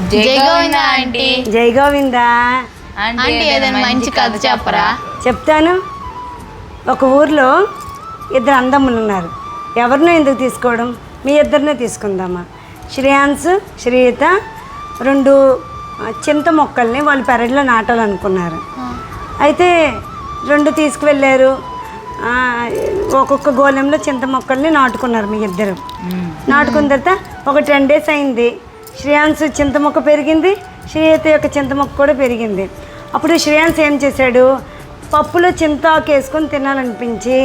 జై గోవింద ఆంటీ. జై గోవిందా. ఆంటీ ఏదైనా మంచి కథ చెప్పరా? చెప్తాను. ఒక ఊర్లో ఇద్దరు అందమ్ములు ఉన్నారు. ఎవరినో ఎందుకు తీసుకోవడం? మీ ఇద్దరినే తీసుకుందామా? శ్రేయాన్స్ శ్రీత రెండు చింత మొక్కల్ని వాళ్ళు పెరట్లో నాటాలనుకున్నారు. అయితే రెండు తీసుకువెళ్ళారు. ఆ, ఒక్కొక్క గోళంలో చింత మొక్కల్ని నాటుకున్నారు మీ ఇద్దరు. నాటుకున్న తర్వాత ఒక టెన్ డేస్ అయింది. శ్రేయాన్స్ చింత మొక్క పెరిగింది శ్రీయత యొక్క చింత మొక్క కూడా పెరిగింది. అప్పుడు శ్రేయాన్స్ ఏం చేశాడు? పప్పులో చింత ఆకు వేసుకొని తినాలనిపించి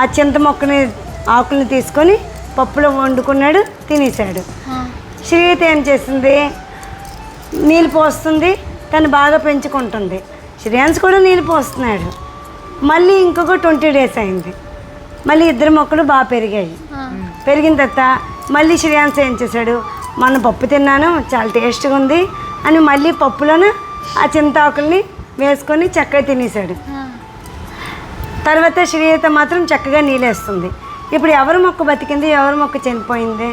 ఆ చింత మొక్కని ఆకుల్ని తీసుకొని పప్పులో వండుకున్నాడు తినేశాడు. శ్రీయత ఏం చేసింది నీళ్ళు పోస్తుంది తను బాగా పెంచుకుంటుంది. శ్రేయాన్స్ కూడా నీళ్ళు పోస్తున్నాడు. మళ్ళీ ఇంకొక ట్వంటీ డేస్ అయింది. మళ్ళీ ఇద్దరు మొక్కలు బాగా పెరిగాయి. పెరిగిన తర్వాత మళ్ళీ శ్రేయాన్స్ ఏం చేశాడు? మన పప్పు తిన్నాను చాలా టేస్ట్గా ఉంది అని మళ్ళీ పప్పులోనే ఆ చింతాకుల్ని వేసుకొని చక్కగా తినేశాడు తర్వాత శ్రీయత మాత్రం చక్కగా నీళ్ళేస్తుంది. ఇప్పుడు ఎవరి మొక్క బతికింది ఎవరి మొక్క చనిపోయింది?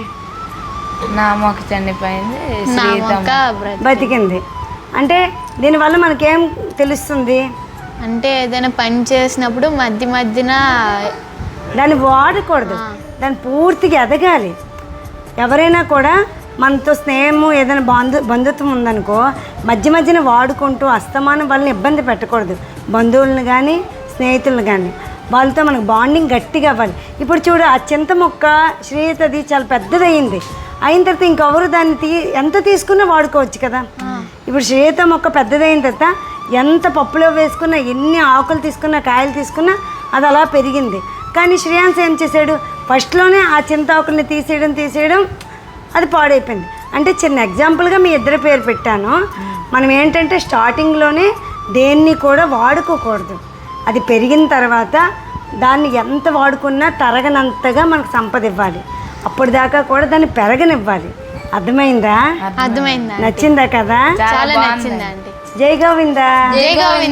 నా మొక్క చనిపోయింది బతికింది. అంటే దీనివల్ల మనకేం తెలుస్తుంది? అంటే ఏదైనా పని చేసినప్పుడు మధ్య మధ్యన దాన్ని వాడకూడదు. దాన్ని పూర్తిగా ఎదగాలి. ఎవరైనా కూడా మనతో స్నేహము ఏదైనా బంధు బంధుత్వం ఉందనుకో మధ్య మధ్యన వాడుకుంటూ అస్తమానం వాళ్ళని ఇబ్బంది పెట్టకూడదు. బంధువులను కానీ స్నేహితులను కానీ వాళ్ళతో మనకు బాండింగ్ గట్టిగా అవ్వాలి. ఇప్పుడు చూడు ఆ చింత మొక్క శ్రీయతది చాలా పెద్దదయ్యింది. అయిన తర్వాత ఇంకెవరు దాన్ని తీ ఎంత తీసుకున్నా వాడుకోవచ్చు కదా. ఇప్పుడు శ్రీయత మొక్క పెద్దదైన తర్వాత ఎంత పప్పులో వేసుకున్నా ఎన్ని ఆకులు తీసుకున్నా కాయలు తీసుకున్నా అది అలా పెరిగింది. కానీ శ్రేయాన్స్ ఏం చేశాడు? ఫస్ట్లోనే ఆ చింత ఆకుల్ని తీసేయడం తీసేయడం అది పాడైపోయింది. అంటే చిన్న ఎగ్జాంపుల్గా మీ ఇద్దరి పేరు పెట్టాను. మనం ఏంటంటే స్టార్టింగ్లోనే దేన్ని కూడా వాడుకోకూడదు. అది పెరిగిన తర్వాత దాన్ని ఎంత వాడుకున్నా తరగనంతగా మనకు సంపద ఇవ్వాలి అప్పుడు దాకా కూడా దాన్ని పెరగనివ్వాలి. అర్థమైందా? అర్థమైందా. నచ్చిందా కదా? చాలా నచ్చింది ఆంటీ జై గోవిందా. జై గోవింద.